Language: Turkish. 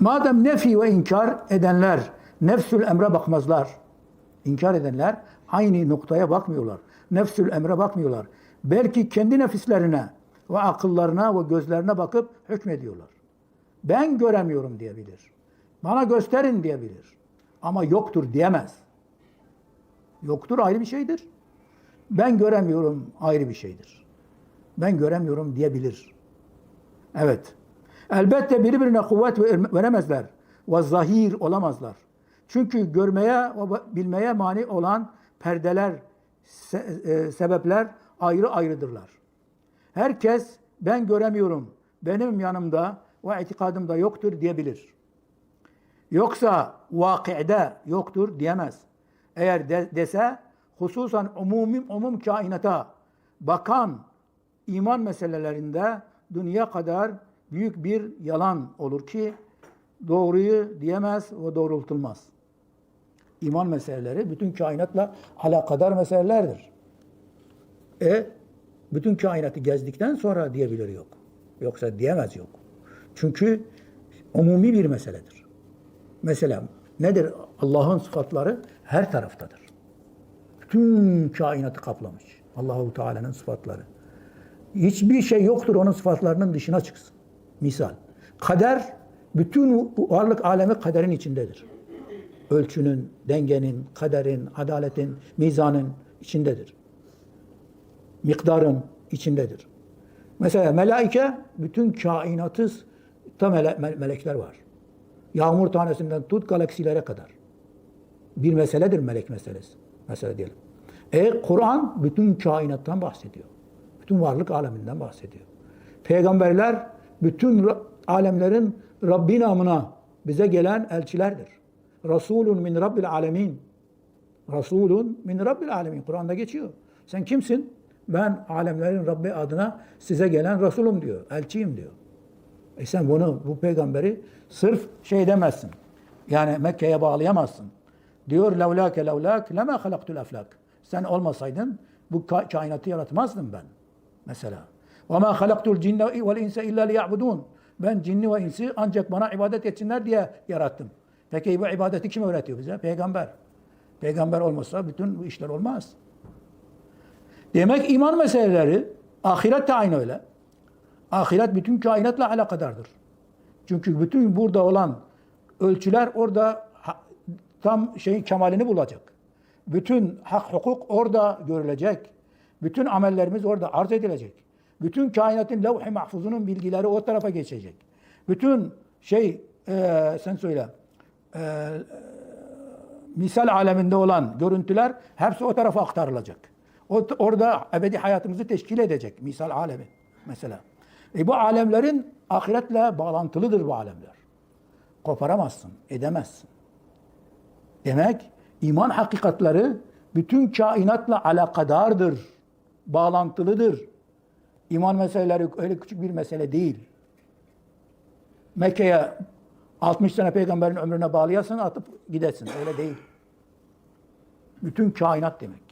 Madem nefi ve inkar edenler nefsül emre bakmazlar. İnkar edenler aynı noktaya bakmıyorlar. Nefsül emre bakmıyorlar. Belki kendi nefislerine ve akıllarına ve gözlerine bakıp hükmediyorlar. Ben göremiyorum diyebilir. Bana gösterin diyebilir. Ama yoktur diyemez. Yoktur ayrı bir şeydir. Ben göremiyorum ayrı bir şeydir. Ben göremiyorum diyebilir. Evet. Elbette birbirine kuvvet ver- veremezler. Ve zahir olamazlar. Çünkü görmeye ve bilmeye mani olan perdeler, e, sebepler ayrı ayrıdırlar. Herkes ben göremiyorum, benim yanımda ve itikadımda yoktur diyebilir. Yoksa vakı'de yoktur diyemez. Eğer de- dese hususan umumi umum kainata bakan iman meselelerinde dünya kadar büyük bir yalan olur ki doğruyu diyemez ve doğrultulmaz. İman meseleleri bütün kainatla alakadar meselelerdir. E bütün kainatı gezdikten sonra diyebilir yok. Yoksa diyemez yok. Çünkü umumi bir meseledir. Mesela nedir? Allah'ın sıfatları her taraftadır. Bütün kainatı kaplamış. Allahu Teala'nın sıfatları. Hiçbir şey yoktur onun sıfatlarının dışına çıksın. Misal. Kader bütün varlık alemi kaderin içindedir. Ölçünün, dengenin, kaderin, adaletin, mizanın içindedir. Miktarın içindedir. Mesela melaike bütün kainatı da mele- me- melekler var. Yağmur tanesinden tut galaksilere kadar. Bir meseledir melek meselesi. Mesele diyelim. E Kur'an bütün kainattan bahsediyor. Bütün varlık aleminden bahsediyor. Peygamberler bütün alemlerin Rabbi namına bize gelen elçilerdir. Resulun min Rabbil alemin. Resulun min Rabbil alemin. Kur'an'da geçiyor. Sen kimsin? Ben alemlerin Rabbi adına size gelen Resulüm diyor. Elçiyim diyor. E sen bunu, bu peygamberi sırf şey demezsin. Yani Mekke'ye bağlayamazsın. Diyor levlake levlak lema halaktul aflak. Sen olmasaydın bu ka- kainatı yaratmazdım ben. Mesela. Halaktul cinne vel insa illa liya'budun. Ben cinni ve insi ancak bana ibadet etsinler diye yarattım. Peki bu ibadeti kim öğretiyor bize? Peygamber. Peygamber olmasa bütün bu işler olmaz. Demek iman meseleleri ahiret de aynı öyle. Ahiret bütün kainatla alakadardır. Çünkü bütün burada olan ölçüler orada tam şeyin kemalini bulacak. Bütün hak hukuk orada görülecek. Bütün amellerimiz orada arz edilecek. Bütün kainatın levh-i mahfuzunun bilgileri o tarafa geçecek. Bütün şey e, sen söyle e, misal aleminde olan görüntüler hepsi o tarafa aktarılacak. O, orada ebedi hayatımızı teşkil edecek misal alemi mesela. E bu alemlerin ahiretle bağlantılıdır bu alemler. Koparamazsın, edemezsin. Demek iman hakikatleri bütün kainatla alakadardır, bağlantılıdır. İman meseleleri öyle küçük bir mesele değil. Mekke'ye 60 sene peygamberin ömrüne bağlayasın atıp gidesin. Öyle değil. Bütün kainat demek.